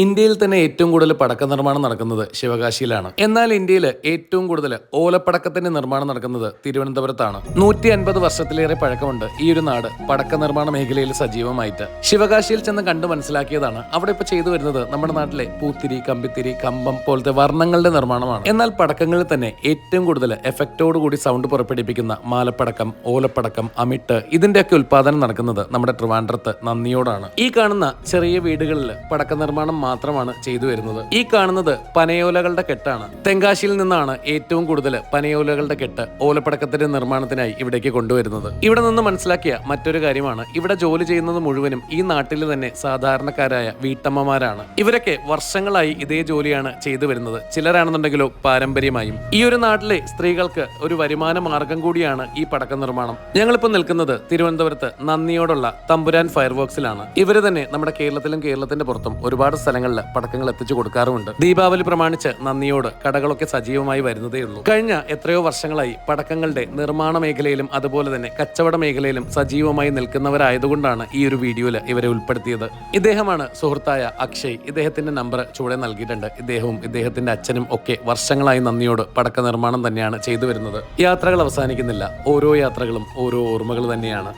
ഇന്ത്യയിൽ തന്നെ ഏറ്റവും കൂടുതൽ പടക്ക നിർമ്മാണം നടക്കുന്നത് ശിവകാശിയിലാണ്. എന്നാൽ ഇന്ത്യയിൽ ഏറ്റവും കൂടുതൽ ഓലപ്പടക്കത്തിന്റെ നിർമ്മാണം നടക്കുന്നത് തിരുവനന്തപുരത്താണ്. നൂറ്റി അൻപത് വർഷത്തിലേറെ പഴക്കമുണ്ട് ഈ ഒരു നാട് പടക്ക നിർമ്മാണ മേഖലയിൽ സജീവമായിട്ട്. ശിവകാശിയിൽ ചെന്ന് കണ്ടു മനസ്സിലാക്കിയതാണ്. അവിടെ ഇപ്പൊ ചെയ്തു വരുന്നത് നമ്മുടെ നാട്ടിലെ പൂത്തിരി കമ്പിത്തിരി കമ്പം പോലത്തെ വർണങ്ങളുടെ നിർമ്മാണമാണ്. എന്നാൽ പടക്കങ്ങളിൽ തന്നെ ഏറ്റവും കൂടുതൽ എഫക്റ്റോട് കൂടി സൗണ്ട് പുറപ്പെടുപ്പിക്കുന്ന മാലപ്പടക്കം ഓലപ്പടക്കം അമിട്ട് ഇതിന്റെയൊക്കെ ഉൽപാദനം നടക്കുന്നത് നമ്മുടെ ട്രിവാൻഡ്രത്ത് നന്ദിയോടാണ്. ഈ കാണുന്ന ചെറിയ വീടുകളിൽ പടക്ക നിർമ്മാണം മാത്രമാണ് ചെയ്തു വരുന്നത്. ഈ കാണുന്നത് പനയോലകളുടെ കെട്ടാണ്. തെങ്കാശിയിൽ നിന്നാണ് ഏറ്റവും കൂടുതൽ പനയോലകളുടെ കെട്ട് ഓലപ്പടക്കത്തിന്റെ നിർമ്മാണത്തിനായി ഇവിടേക്ക് കൊണ്ടുവരുന്നത്. ഇവിടെ നിന്ന് മനസ്സിലാക്കിയ മറ്റൊരു കാര്യമാണ്. ഇവിടെ ജോലി ചെയ്യുന്നത് മുഴുവനും ഈ നാട്ടിൽ തന്നെ സാധാരണക്കാരായ വീട്ടമ്മമാരാണ്. ഇവരൊക്കെ വർഷങ്ങളായി ഇതേ ജോലിയാണ് ചെയ്തു വരുന്നത്. ചിലരാണെന്നുണ്ടെങ്കിലോ പാരമ്പര്യമായും. ഈ ഒരു നാട്ടിലെ സ്ത്രീകൾക്ക് ഒരു വരുമാന മാർഗം കൂടിയാണ് ഈ പടക്ക നിർമ്മാണം. ഞങ്ങളിപ്പോൾ നിൽക്കുന്നത് തിരുവനന്തപുരത്ത് നന്ദിയോടുള്ള തമ്പുരാൻ ഫയർ വർക്സിലാണ് ഇവർ തന്നെ നമ്മുടെ കേരളത്തിലും കേരളത്തിന്റെ പുറത്തും ഒരുപാട് സ്ഥലങ്ങളിൽ പടക്കങ്ങൾ എത്തിച്ചു കൊടുക്കാറുമുണ്ട്. ദീപാവലി പ്രമാണിച്ച് നന്ദിയോട് കടകളൊക്കെ സജീവമായി വരുന്നതേ ഉള്ളൂ. കഴിഞ്ഞ എത്രയോ വർഷങ്ങളായി പടക്കങ്ങളുടെ നിർമ്മാണ മേഖലയിലും അതുപോലെ തന്നെ കച്ചവട മേഖലയിലും സജീവമായി നിൽക്കുന്നവരായതുകൊണ്ടാണ് ഈ ഒരു വീഡിയോയിൽ ഇവരെ ഉൾപ്പെടുത്തിയത്. ഇദ്ദേഹമാണ് സുഹൃത്തായ അക്ഷയ്. ഇദ്ദേഹത്തിന്റെ നമ്പർ ചൂടെ നൽകിയിട്ടുണ്ട്. ഇദ്ദേഹവും ഇദ്ദേഹത്തിന്റെ അച്ഛനും ഒക്കെ വർഷങ്ങളായി നന്ദിയോട് പടക്ക നിർമ്മാണം തന്നെയാണ് ചെയ്തു വരുന്നത്. യാത്രകൾ അവസാനിക്കുന്നില്ല. ഓരോ യാത്രകളും ഓരോ ഓർമ്മകൾ തന്നെയാണ്.